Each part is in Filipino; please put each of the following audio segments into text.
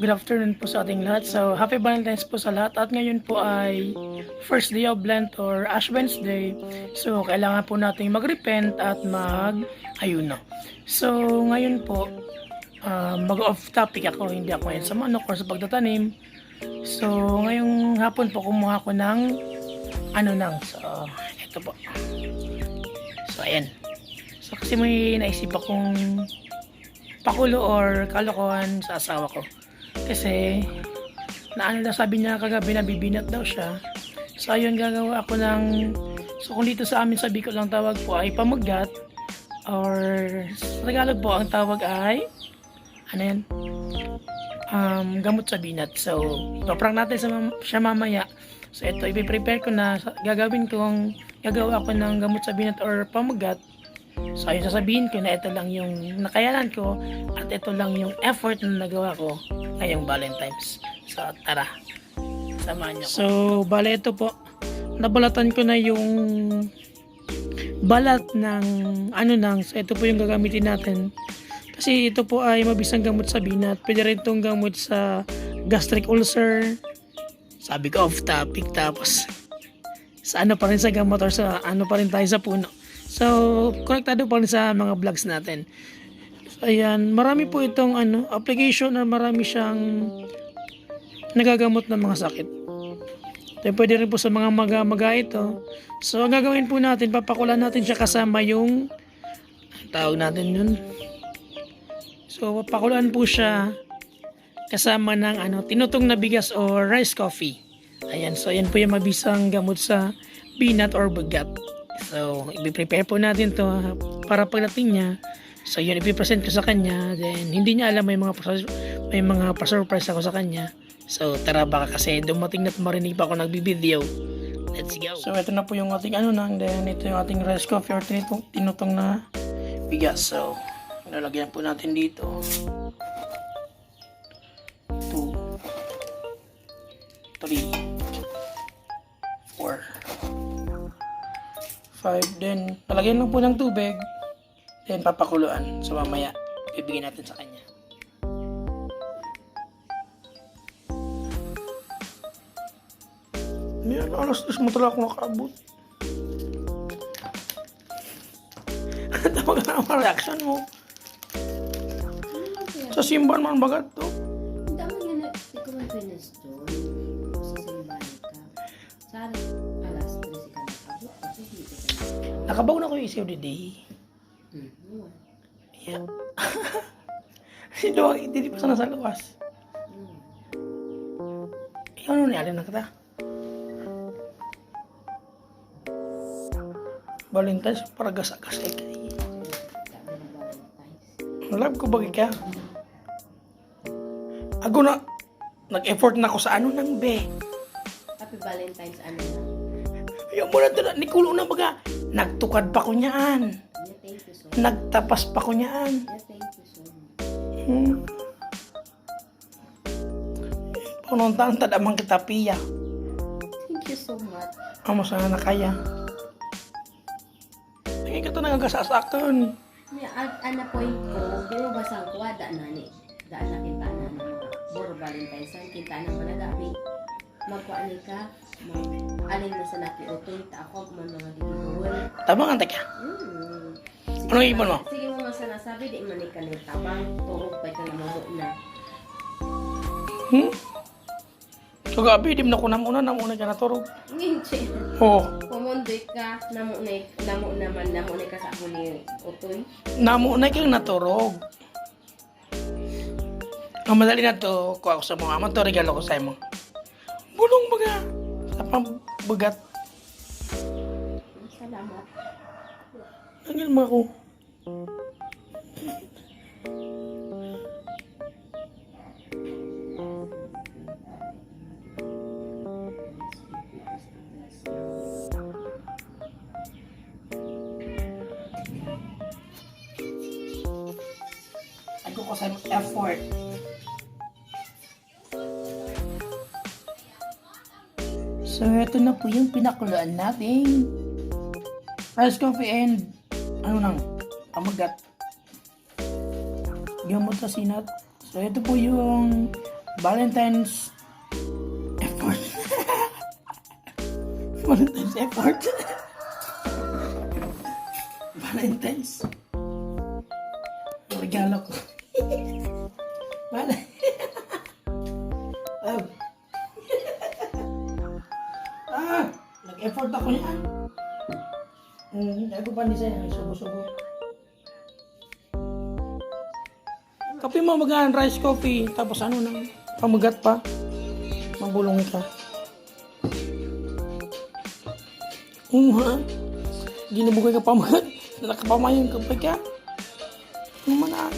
Good afternoon po sa ating lahat. So, happy Valentine's po sa lahat. At ngayon po ay first day of Lent or Ash Wednesday. So, kailangan po nating mag-repent at mag-ayuno. So, ngayon po, ah, mag-off topic ako. Hindi ako ngayon sa manok or sa pagtatanim. So, ngayong hapon po kumuha ko ng ano nang. So, ito po. So, ayan. So, kasi may naisip akong pakulo or kalokohan sa asawa ko. Kasi, na ano daw sabi niya kagabi na bibinat daw siya. So, ayun gagawa ako ng, so kung dito sa amin sa Bicol ang tawag po ay pamagat, or sa Tagalog po ang tawag ay, ano yan? Um, gamot sa binat. So, paprang natin sa mam- siya mamaya. So, ito, ipiprepare ko na, gagawin kong, gagawa ko ng gamot sa binat or pamagat. So, ayun sasabihin ko na ito lang yung nakayanan ko at ito lang yung effort na nagawa ko ngayong Valentine's. So, tara. Samahan niyo. So, bale ito po. Nabalatan ko na yung balat ng ano nang. So, ito po yung gagamitin natin. Kasi ito po ay mabisang gamot sa binat. Pwede rin itong gamot sa gastric ulcer. Sabi ko off topic tapos sa ano pa rin sa gamot or sa ano pa rin tayo sa puno. So, konektado pa rin sa mga vlogs natin. So, ayan, marami po itong ano, application or marami siyang nagagamot ng mga sakit. So, pwede rin po sa mga maga-maga ito. So, ang gagawin po natin, papakulan natin siya kasama yung tawag natin yun. So, papakulan po siya kasama ng ano, tinutong na bigas or rice coffee. Ayan, so ayan po yung mabisang gamot sa binat or bagat. So, i-prepare po natin to para pagdating niya. So, yun, ipipresent ko sa kanya. Then, hindi niya alam may mga may mga pa-surprise ako sa kanya. So, tara baka kasi dumating na marinig pa ako nagbibideo. Let's go. So, ito na po yung ating ano nang. Then, ito yung ating rice coffee or tinutong, tinutong na bigas. So, lalagyan po natin dito. 5 then lalagyan lang po ng tubig then papakuluan so mamaya bibigyan natin sa kanya Yan, alas dos mo talaga ako nakaabot. Ano tawag na ang reaction mo? Sa simbahan man bagat to. Ang dami nga na, di ko man. Sa Nakabaw na ko yung Hmm, yun. Yan. Si Doang, hindi pa sana sa luwas. Ikaw ano ni na kita? Valentine's para gasakas kay kay. Na. Love ko bagay ka. Ako na, nag-effort na ako sa ano nang be. Happy Valentine's ano na. Ayaw mo na doon, Nikulo na baga. Nagtukad pa ko niyaan. Nagtapas pa ko niyaan. Hmm. Pununtaan tadamang kita piya. Thank you so much. Amo sana na kaya. Tingin ka to nagagasasakton. May an ana point ko, di mo basang ko, da na ni. Da na kita na na. Boro Valentine's, ang kita na managabi. Magkuan ni ka, mag alin na sa nakiutoy, ta ako man mga gigibuol. Tama nga teka. Hmm. Anong ibon mo? Sige mo nga sanasabi, di man ka ni tabang, turog pa ka na mo na. Hmm? So gabi, di mo na ko namuna, namuna ka naturog. Nginche. Oh, Pumundoy ka, namo na, namo naman, namo na ka sa ako ni Utoy. namuna kang naturog. Ang madali na to, kuha ko sa mga amo, to regalo ko sa imo. Bulong baga. Sa pang bugat. Salamat. Nangil mo ako. Ako ko sa effort. So, ito na po yung pinakuluan natin. Rice coffee and ano nang pamagat. Gamot sa sinat. So, ito po yung Valentine's effort. Valentine's effort. Valentine's. Regalo ko. Wala. Nag-effort ako yan. Hmm, ako pa ni sa'yo, subo-subo. Kape mo magaan, rice coffee, tapos ano na, pamagat pa. Mabulong ka. Oo ha? Ginabugay ka pamagat. Nakapamayan ka pa ka. Ano man ah.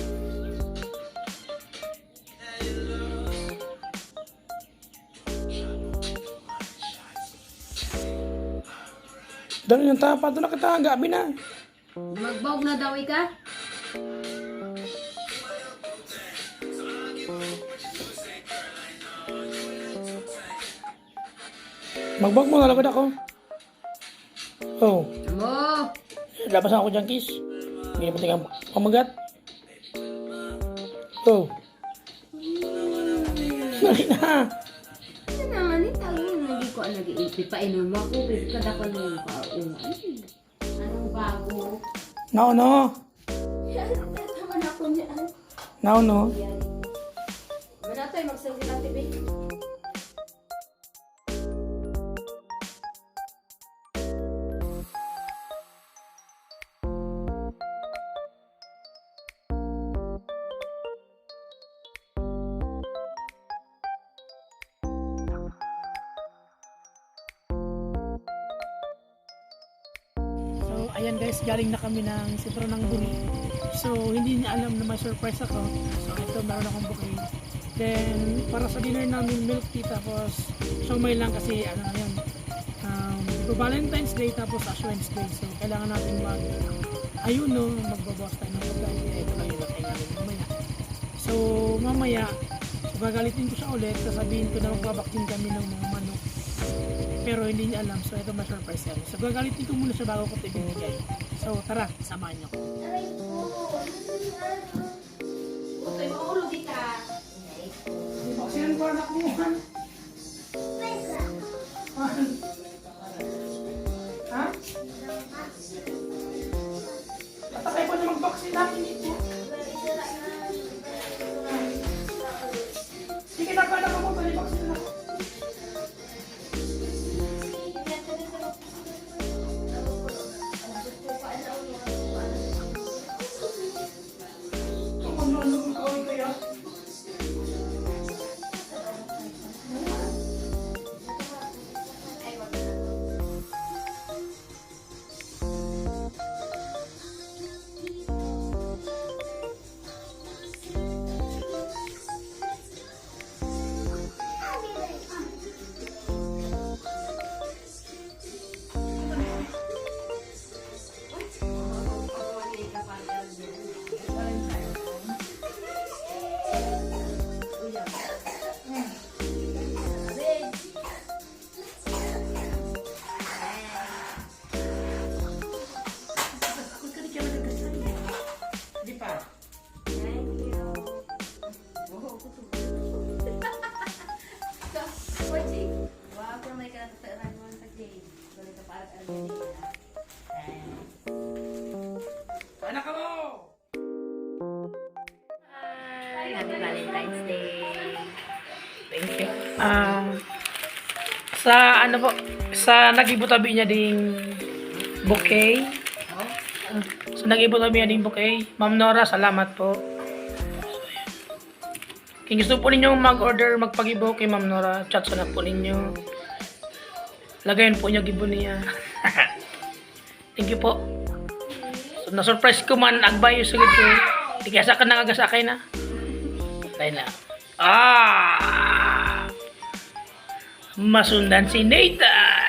Dali ng tapa, doon na kita, gabi na. Magbawag na daw ka? Magbag mo, nalagad ako. Oh, Amo! labasan ako dyan, kiss. Hindi pati kang pamagat. Oh. Dali na. Lagi ko ang nag-iipit pa inom mo ako kada ko nung baong anong bago No, no. tama na ako niya No, no. yan Wala tayo magsalita natin ayan guys, galing na kami ng sentro ng Buni. So, hindi niya alam na may surprise ako. So, ito, meron akong bouquet. Then, para sa dinner namin, milk tea, tapos siomay lang kasi, ano na yun, um, ito Valentine's Day, tapos Ash Wednesday. So, kailangan natin mag, ayun no, magbabawas tayo ng pagkain. Kaya ito lang yung mamaya. So, mamaya, so, gagalitin ko siya ulit, sasabihin ko na magbabaktin kami ng mga manok. Pero hindi niya alam, so ito ma-surprise yan. So gagalitin ko muna siya bago ko ito ibinigay. So tara, samahan niyo ko. Utoy mo ulo kita Baksin ko anak mo. Ha? Sa ano po, sa nag-ibutabi niya ding bouquet. Sa nag-ibutabi niya ding bouquet. Ma'am Nora, salamat po. Kung gusto po ninyo mag-order, magpag-ibo kay Ma'am Nora, chat sa na po ninyo. Lagayan po niyo gibo niya. Thank you po. So, na-surprise ko man, agbayo sa ko. Di kaya sa ka nangagasakay na. Tayo na. Ah! Masundan si Nathan!